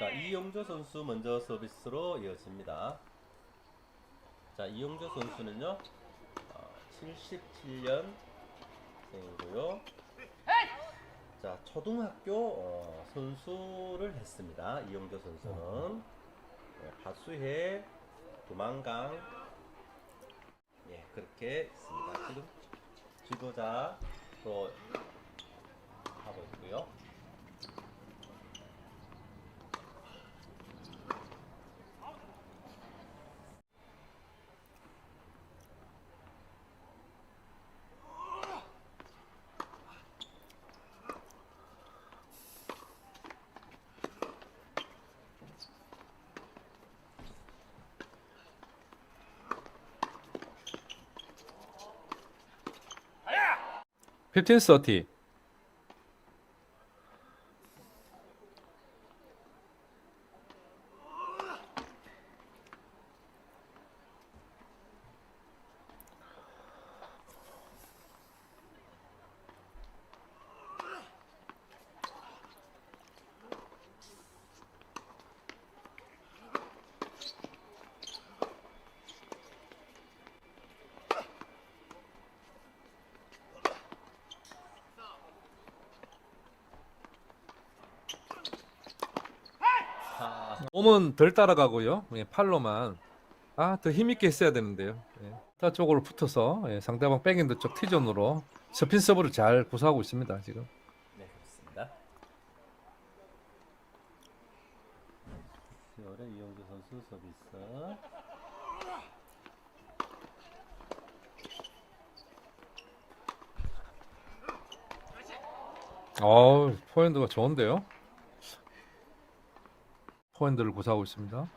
자, 이용조 선수 먼저 서비스로 이어집니다. 자, 이용조 선수는요, 어, 77년 생이고요. 자, 초등학교 어, 선수를 했습니다. 이용조 선수는 네, 파수해, 도망강, 예, 그렇게 있습니다. 지금 지도자로 하고 있고요. 1530 몸은 덜 따라가고요. 예, 팔로만 아 더 힘있게 했어야 되는데요. 예. 타 쪽으로 붙어서 예, 상대방 백핸드 쪽 티존으로 스핀 서브를 잘 구사하고 있습니다. 지금 네, 그렇습니다. 10월에 이용주 선수 서비스. 어 포핸드가 좋은데요. 포핸드를 구사하고 있습니다.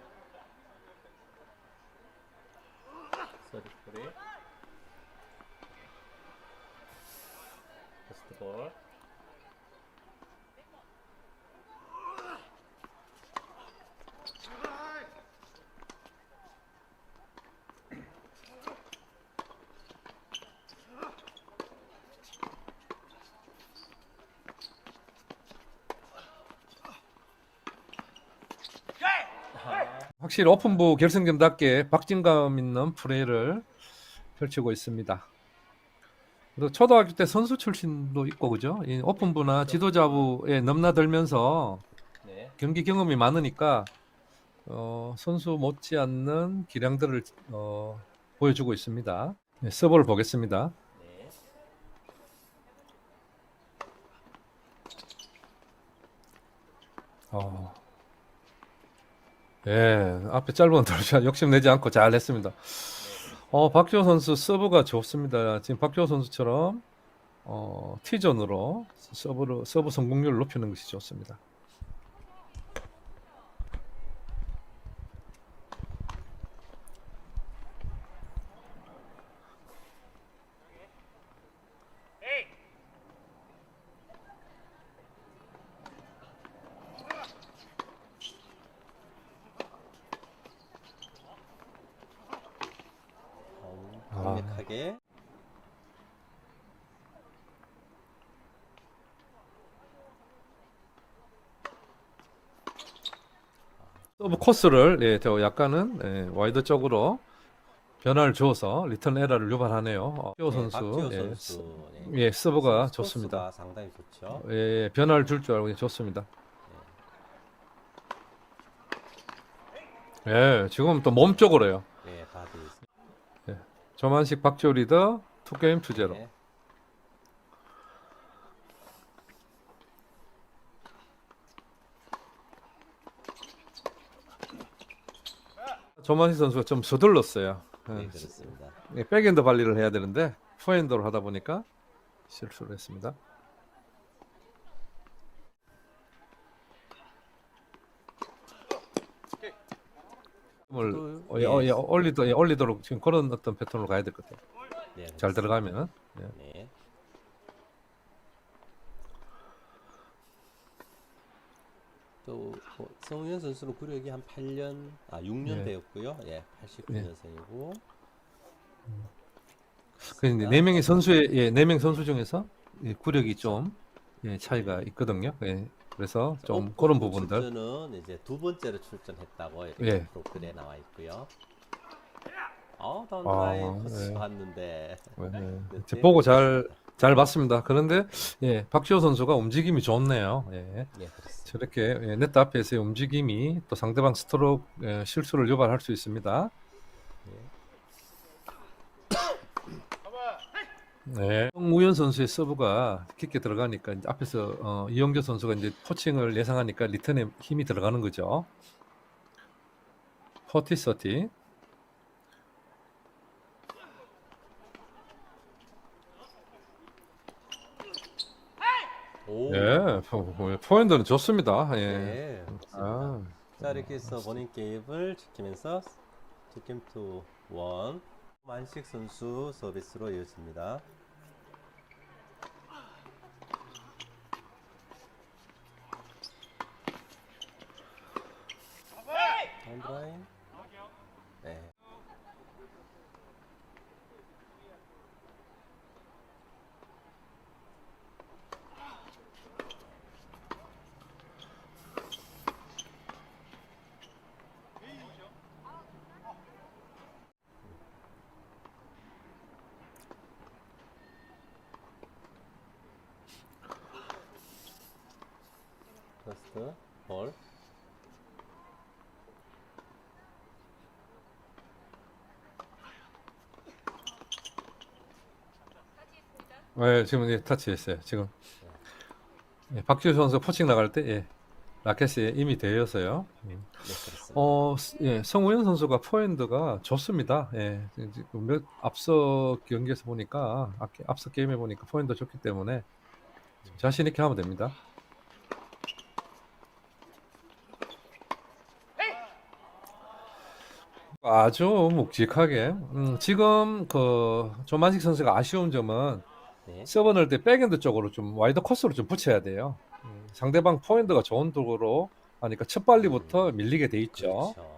퍼스트 볼. 확실히 오픈부 결승점답게 박진감 있는 플레이를 펼치고 있습니다. 초등학교 때 선수 출신도 있고 그죠? 이 오픈부나 지도자부에 넘나들면서 네. 경기 경험이 많으니까 어, 선수 못지않는 기량들을 어, 보여주고 있습니다. 네, 서브를 보겠습니다. 네. 어. 예, 앞에 짧은 돌샷 욕심내지 않고 잘 했습니다. 어, 박주호 선수 서브가 좋습니다. 지금 박주호 선수처럼 어, T존으로 서브로 서브 성공률을 높이는 것이 좋습니다. 어, 아. 강력하게. 서브 코스를 예, 더 약간은 예, 와이드 쪽으로 변화를 주어서 리턴 에러를 유발하네요. 어, 박주호 네, 선수, 박지호 예, 선수. 네. 예, 서브가 좋습니다. 상당히 좋죠. 예, 예, 변화를 줄 줄 알고 좋습니다. 예, 지금 또 몸 쪽으로요. 네, 다 되어 있습니다. 조만식 박지호 리더 투 게임 투 제로. 네. 조만식 선수가 좀 서둘렀어요. 예, 네, 그렇습니다. 예, 백엔드 발리를 해야 되는데 포핸드로 하다 보니까 실수를 했습니다. 을 또, 어, 예, 어, 예, 올리도, 예, 올리도록 지금 그런 어떤 패턴으로 가야 될 것 같아요. 네, 잘. 들어가면 예. 네. 또 뭐, 성우현 선수는 구력이 한 8년, 아 6년 네. 되었고요. 예, 89년생이고. 그런데 네 명의 선수의 예, 네명 선수 중에서 예, 구력이 좀 예, 차이가 있거든요. 예, 그래서 좀 그런 부분들 출전은 이제 두 번째로 출전했다고 이렇게 예. 프로필에 나와 있고요. 어, 아, 다운드라인 코스 네. 봤는데 네, 네, 네, 보고 잘. 잘 봤습니다. 그런데 예, 박지호 선수가 움직임이 좋네요. 예. 예. 저렇게 예, 네트 앞에서의 움직임이 또 상대방 스트로크 예, 실수를 유발할 수 있습니다. 네. 우현 선수의 서브가 깊게 들어가니까 앞에서 어, 이영조 선수가 이제 포칭을 예상하니까 리턴에 힘이 들어가는 거죠. 포티 서티. 오, 예, 포- 포- 포핸드는 좋습니다. 예. 네. 아, 자 이렇게 해서 본인 게임을 지키면서 투게임 투 원. 만식 선수 서비스로 이어집니다. 다운드라인. 네. 퍼스트 볼. 예, 지금 예, 터치했어요. 지금 예, 박지호 선수 포칭 나갈 때 예, 라켓에 이미 되어서요. 음. 네. 어, 스- 예, 성우현 선수가 포핸드가 좋습니다. 예, 지금 몇 앞서 경기에서 보니까 앞, 앞서 게임에 보니까 포핸드 좋기 때문에 자신 있게 하면 됩니다. 아주 묵직하게. 음, 지금 그 조만식 선수가 아쉬운 점은 네. 서버 넣을 때 백엔드 쪽으로 좀 와이드 코스로 좀 붙여야 돼요. 음, 상대방 포핸드가 좋은 쪽으로 하니까 첫 발리부터 밀리게 돼 있죠. 그렇죠.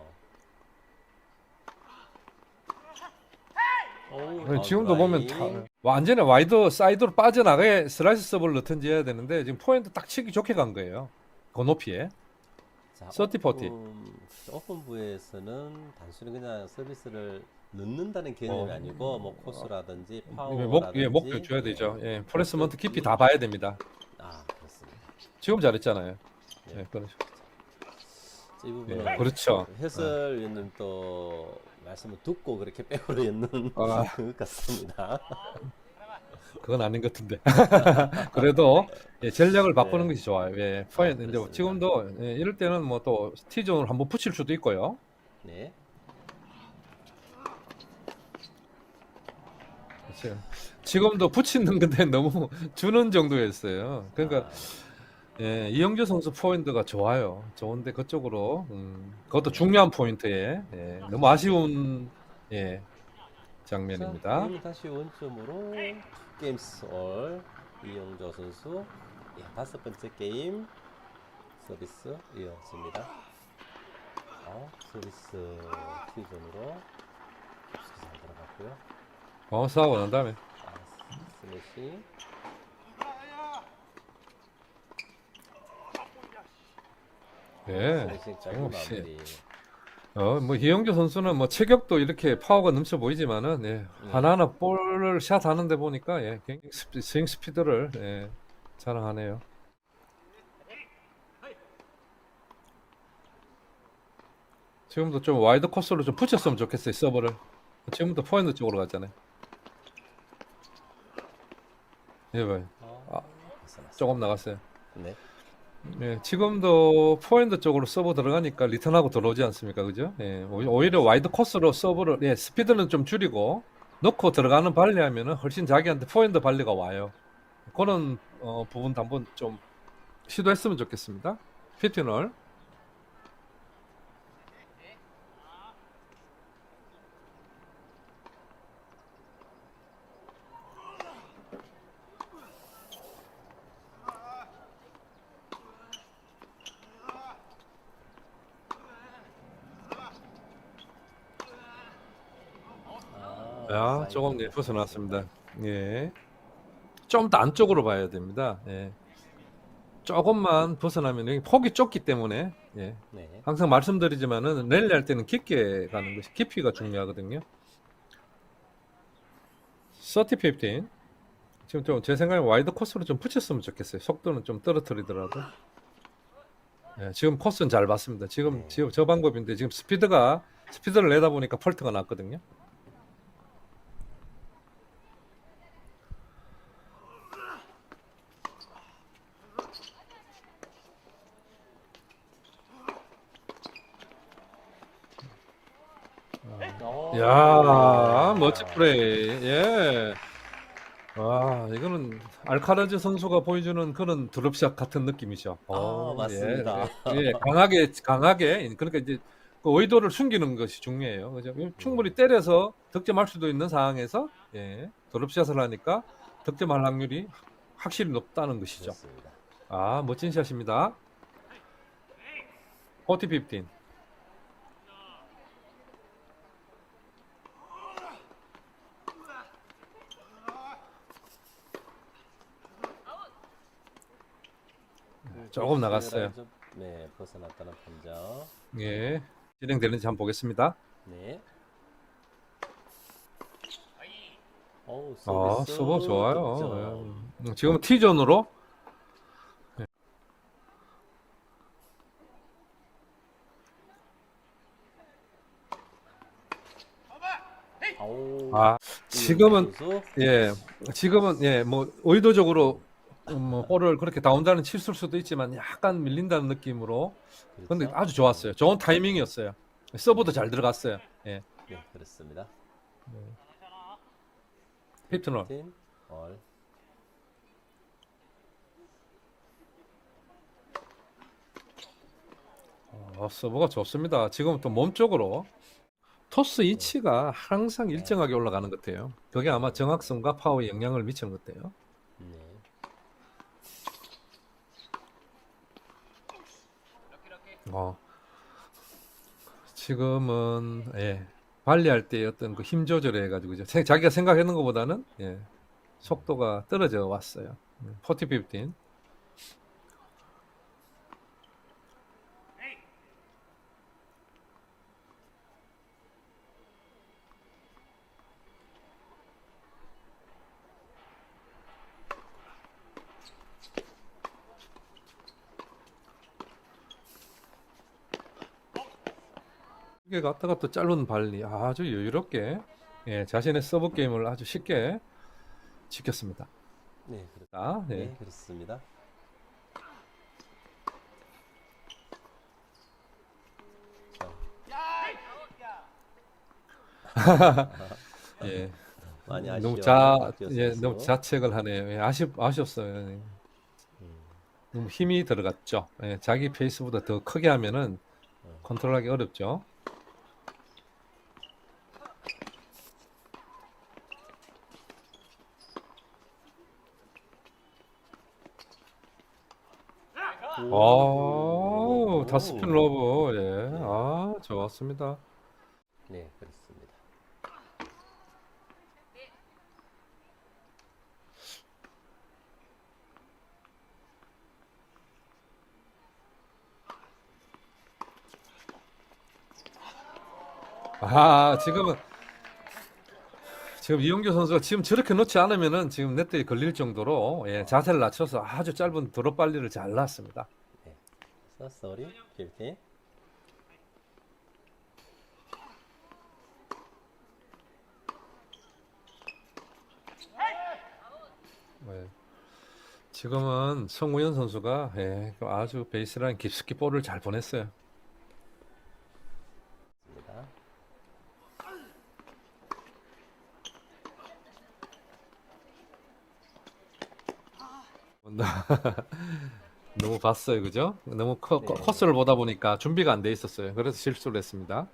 오, 네, 지금도 보면 다운드라인. 다, 완전히 와이드 사이드로 빠져나가게 슬라이스 서브를 넣든지 해야 되는데 지금 포핸드 딱 치기 좋게 간 거예요. 그 높이에. 자, 30, 40. 오픈, 오픈부에서는 단순히 그냥 서비스를 넣는다는 개념이 어. 아니고 뭐 코스라든지 예, 파워라든지 목, 예, 목표 줘야 되죠. 예, 플레스먼트 깊이 다 봐야 됩니다. 아 그렇습니다. 지금 잘했잖아요. 네. 예, 그렇죠. 이 부분은 예, 그렇죠. 해설위원님 또 말씀을 듣고 그렇게 백으로 였는 아. 것 같습니다. 그건 아닌 것 같은데. 그래도 예, 전략을 바꾸는 네. 것이 좋아요. 예, 포핸드 이제 그렇습니다. 지금도 예, 이럴 때는 뭐 또 T존을 한번 붙일 수도 있고요. 네. 그렇죠. 지금도 붙이는 건데 너무 주는 정도였어요. 그러니까 아, 예, 이영주 선수 포인트가 좋아요. 좋은데 그쪽으로 음, 그것도 중요한 포인트에 예, 너무 아쉬운 예, 장면입니다. 다시 원점으로 게임스 올 이영조 선수 예, 다섯 번째 게임 서비스 이어집니다. 어, 서비스 튀존으로 잘 들어갔고요. 어, 싸우고 난 다음에 아, 스매시 예, 스매시 짧은. 마무리. 어, 뭐 이영주 선수는 뭐 체격도 이렇게 파워가 넘쳐 보이지만은 예, 네. 하나하나 볼을 샷 하는데 보니까 예, 굉장히 스피, 스윙 스피드를 예, 자랑하네요. 지금도 좀 와이드 코스로 좀 붙였으면 좋겠어요 서버를. 지금부터 포핸드 쪽으로 갔잖아요. 예, 봐요. 어, 아. 조금 나갔어요. 네. 예, 지금도 포핸드 쪽으로 서브 들어가니까 리턴하고 들어오지 않습니까? 그죠? 예, 오- 오히려 와이드 코스로 서브를, 예, 스피드는 좀 줄이고, 넣고 들어가는 발리 하면은 훨씬 자기한테 포핸드 발리가 와요. 그런, 어, 부분도 한번 좀 시도했으면 좋겠습니다. 피티널. 조금 예, 벗어났습니다. 예. 좀 더 안쪽으로 봐야 됩니다. 예. 조금만 벗어나면 여기 폭이 좁기 때문에 예. 네. 항상 말씀드리지만은 랠리 할 때는 깊게 가는 것이 깊이가 중요하거든요. 30, 15. 지금 좀 제 생각에 와이드 코스로 좀 붙였으면 좋겠어요. 속도는 좀 떨어뜨리더라도. 예, 지금 코스는 잘 봤습니다. 지금 네. 지금 저 방법인데 지금 스피드가 스피드를 내다 보니까 펄트가 났거든요. 어, 야, 네. 멋진 플레이. 예. 와, 이거는 알카라즈 선수가 보여주는 그런 드롭샷 같은 느낌이죠. 아, 어, 맞습니다. 예, 예, 강하게, 강하게. 그러니까 이제 그 의도를 숨기는 것이 중요해요. 그죠? 충분히 때려서 득점할 수도 있는 상황에서 예, 드롭샷을 하니까 득점할 확률이 확실히 높다는 것이죠. 그렇습니다. 아, 멋진 샷입니다. 40, 조금 나갔어요. 좀, 네, 벗어났다는 판정. 예. 진행되는지 한번 보겠습니다. 네. 어우, 아, 서비스 서버 좋아요. 득점. 예. 지금 T존으로 아우, 아, 지금은. 예, 지금은 예, 뭐 의도적으로 음, 뭐 볼을 그렇게 다운다는 칠수일 수도 있지만 약간 밀린다는 느낌으로 근데 그렇죠? 아주 좋았어요. 좋은 타이밍이었어요. 서브도 잘 들어갔어요. 예. 네, 그렇습니다. 피트널. 팀 얼. 어, 서브가 좋습니다. 지금 또 몸쪽으로 토스 이치가 항상 일정하게 올라가는 것 같아요. 그게 아마 정확성과 파워에 영향을 미치는 것 같아요. 네. 어, 지금은 예, 발리할 때 어떤 그 힘 조절을 해가지고 자기가 생각했는 것보다는 예, 속도가 떨어져 왔어요. 40, 15. 이게 갔다가 또 짧은 발리 아주 여유롭게 예, 자신의 서브 게임을 아주 쉽게 지켰습니다. 네, 그렇, 자, 예. 네, 그렇습니다. 자, 예. 많이 너무 아쉬워. 자, 예, 너무 자책을 하네요. 예, 아쉽, 아쉬웠어요. 예. 음, 너무 힘이 들어갔죠. 예, 자기 페이스보다 더 크게 하면은 컨트롤하기 어렵죠. 오, 오. 다스핀 러브, 예, 아, 좋았습니다. 네, 그렇습니다. 아, 지금은 지금 이용규 선수가 지금 저렇게 놓지 않으면은 지금 네트에 걸릴 정도로 예, 자세를 낮춰서 아주 짧은 드롭 발리를 잘 놨습니다. Sorry, 15. 예. 지금은 성우현 선수가 예, 아주 베이스라인 깊숙이 볼을 잘 보냈어요. 입니다. 너무 봤어요, 그죠? 너무 커, 네. 코스를 보다 보니까 준비가 안 돼 있었어요. 그래서 실수를 했습니다.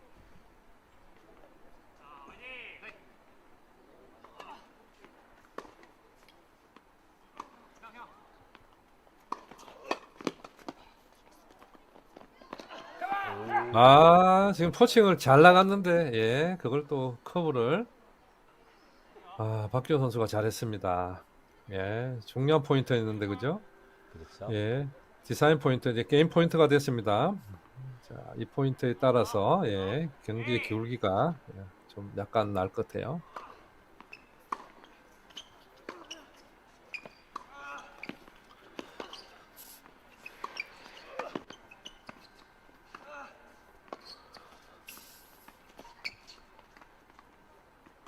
아, 지금 포칭을 잘 나갔는데, 예, 그걸 또 커브를, 아, 박기호 선수가 잘했습니다. 예, 중요한 포인트였는데, 그죠? 그렇죠. 예, 디자인 포인트 이제 게임 포인트가 됐습니다. 자, 이 포인트에 따라서 예, 경기의 기울기가 예, 좀 약간 날 것 같아요.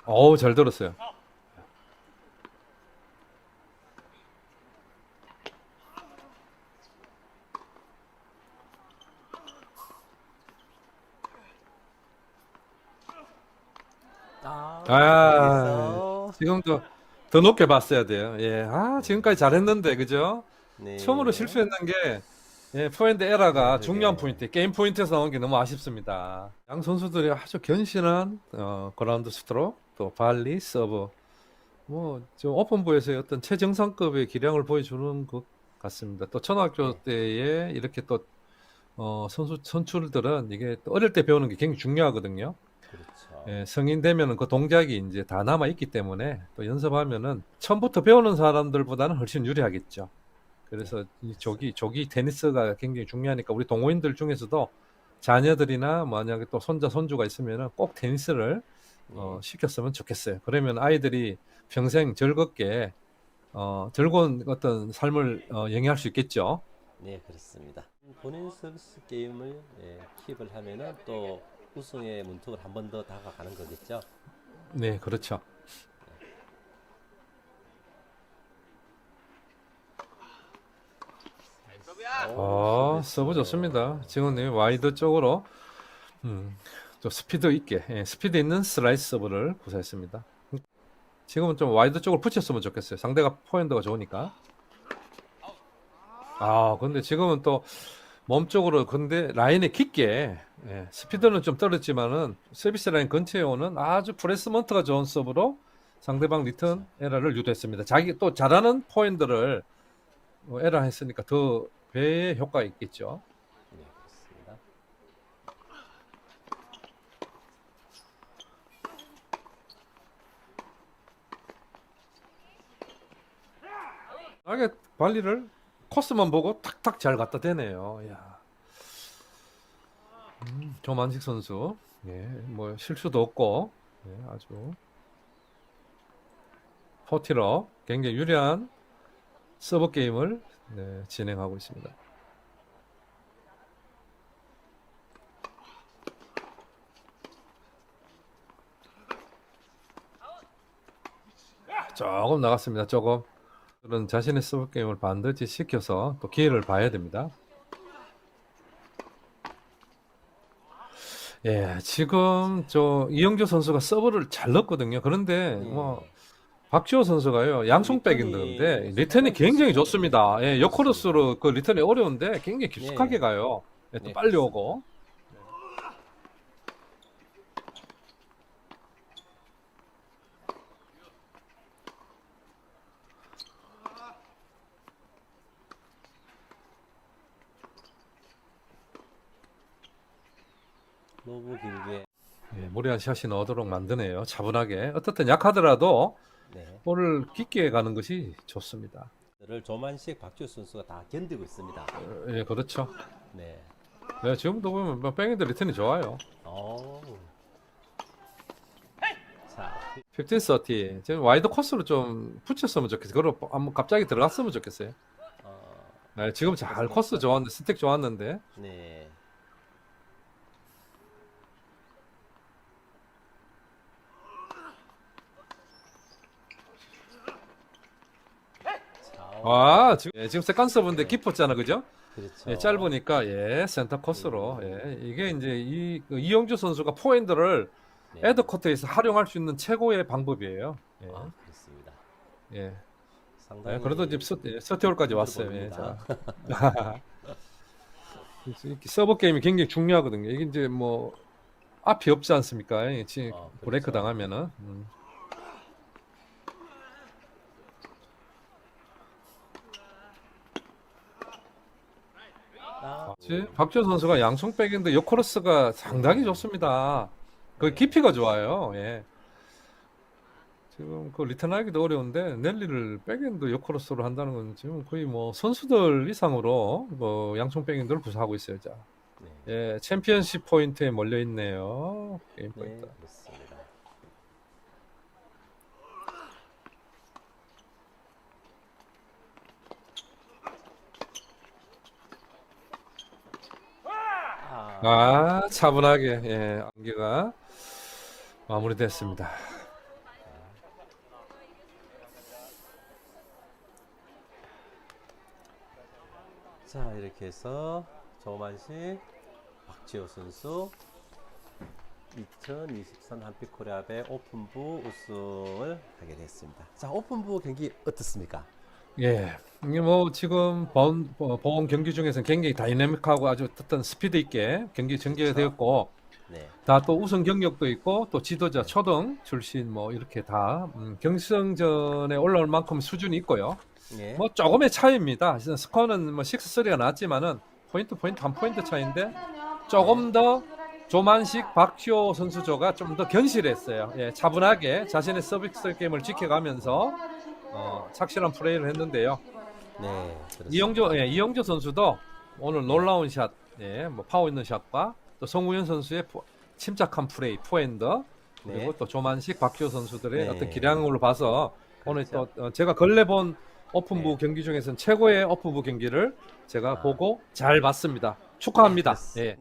어우, 잘 들었어요. 아, 아. 지금도 더 높게 봤어야 돼요. 예, 아, 지금까지 잘했는데, 그죠? 네. 처음으로 실수했는 게, 예, 포인트 에러가 네, 중요한 네. 포인트, 게임 포인트에서 나온 게 너무 아쉽습니다. 양 선수들이 아주 견실한, 어, 그라운드 스트로크, 또 발리, 서브, 뭐, 저 오픈부에서의 어떤 최정상급의 기량을 보여주는 것 같습니다. 또 초등학교 네. 때에 이렇게 또, 어, 선수, 선출들은 이게 또 어릴 때 배우는 게 굉장히 중요하거든요. 그렇죠. 예, 성인 되면은 그 동작이 이제 다 남아 있기 때문에 또 연습하면은 처음부터 배우는 사람들보다는 훨씬 유리하겠죠. 그래서 이 조기 조기 테니스가 굉장히 중요하니까 우리 동호인들 중에서도 자녀들이나 만약에 또 손자 손주가 있으면은 꼭 테니스를 어, 시켰으면 좋겠어요. 그러면 아이들이 평생 즐겁게 어, 즐거운 어떤 삶을 어, 영위할 수 있겠죠. 네, 그렇습니다. 본인 서비스 게임을 예, 킵을 하면은 또 우승의 문턱을 한 번 더 다가가는 거겠죠. 네, 그렇죠. 어, 서브 좋습니다. 지금 이 와이드 쪽으로 음, 좀 스피드 있게 예, 스피드 있는 슬라이스 서브를 구사했습니다. 지금은 좀 와이드 쪽으로 붙였으면 좋겠어요. 상대가 포핸드가 좋으니까. 아, 근데 지금은 또 몸 쪽으로 근데 라인에 깊게 예, 스피드는 좀 떨어지만은 서비스 라인 근처에 오는 아주 프레스먼트가 좋은 서브로 상대방 리턴 에러를 유도했습니다. 자기 또 잘하는 포핸드를 뭐 에러 했으니까 더 배의 효과가 있겠죠. 네, 그렇습니다. 하게 발리를 코스만 보고 탁탁 잘 갖다 대네요. 야. 음, 조만식 선수, 예, 뭐 실수도 없고, 예, 아주 포티러 굉장히 유리한 서브 게임을 네, 진행하고 있습니다. 조금 나갔습니다. 조금. 그런 자신의 서브 게임을 반드시 시켜서 또 기회를 봐야 됩니다. 예, 지금 저 이영조 선수가 서브를 잘 넣었거든요. 그런데 네. 뭐 박지호 선수가요 양손백인데 리턴이 굉장히 좋습니다. 예, 역코러스로 그 리턴이 어려운데 굉장히 깊숙하게 네. 가요. 예, 또 네, 빨리. 오고. 너무 길게. 예, 무리한 샷이 나오도록 만드네요. 차분하게. 어떻든 약하더라도 네. 볼을 깊게 가는 것이 좋습니다. 를 조만식 박지우 선수가 다 견디고 있습니다. 어, 예, 그렇죠. 네. 네, 지금도 보면 뭐 백핸드 리턴이 좋아요. 오. 자, 15, 30. 지금 와이드 코스로 좀 붙였으면 좋겠어요. 그리고 한번 갑자기 들어갔으면 좋겠어요. 어, 네, 지금 잘 코스 좋았는데, 스택 좋았는데. 네. 자, 와, 지금, 예, 지금 세컨 서브인데 깊었잖아, 그죠? 그렇죠. 예, 짧으니까, 예, 센터 코스로. 예, 이게 이제 이, 그 이영주 선수가 포핸드를 네. 에드 코트에서 활용할 수 있는 최고의 방법이에요. 예, 아, 그렇습니다. 예. 상당히 예, 그래도 지금 서, 예, 서태올까지 왔어요. 예. 자. 이렇게 서브 게임이 굉장히 중요하거든요. 이게 이제 뭐 앞이 없지 않습니까? 예, 어, 브레이크 그렇죠. 당하면은. 음. 아, 지금 박지호 선수가 양손 백인데 요코러스가 상당히 좋습니다. 그 깊이가 좋아요. 예. 지금 그 리턴하기도 어려운데 넬리를 백엔드 역크로스로 한다는 건 지금 거의 뭐 선수들 이상으로 뭐 양손 백엔드를 구사하고 있어요. 자, 네. 예, 챔피언십 포인트에 몰려 있네요. 게임 네, 포인트. 그렇습니다. 아, 아, 차분하게 예, 안개가 마무리됐습니다. 자 이렇게 해서 조만식 박지호 선수 2023 한빛코리아배 오픈부 우승을 하게 됐습니다. 자 오픈부 경기 어떻습니까? 예, 이게 뭐 지금 본, 어, 본 경기 중에서는 굉장히 다이내믹하고 아주 어떤 스피드 있게 경기 전개가 그렇죠. 되었고 네, 다 또 우승 경력도 있고 또 지도자 초등 출신 뭐 이렇게 다 음, 경승전에 올라올 만큼 수준이 있고요. 예, 뭐 조금의 차이입니다. 사실 스코어는 뭐 6-3가 나왔지만은 포인트 포인트 한 포인트 차이인데 조금 더 조만식 박효 선수조가 좀 더 견실했어요. 예, 차분하게 자신의 서비스 게임을 지켜가면서 어, 착실한 플레이를 했는데요. 네, 그렇습니다. 이영조, 예, 이영조 선수도 오늘 놀라운 샷, 예, 뭐 파워 있는 샷과 또 송우현 선수의 포- 침착한 플레이, 포핸더 그리고 네. 또 조만식, 박효 선수들의 네. 어떤 기량으로 봐서 오늘 그렇죠. 또 어, 제가 근래 본 오픈부 네. 경기 중에서는 최고의 오픈부 경기를 제가 아. 보고 잘 봤습니다. 축하합니다. 네, 예.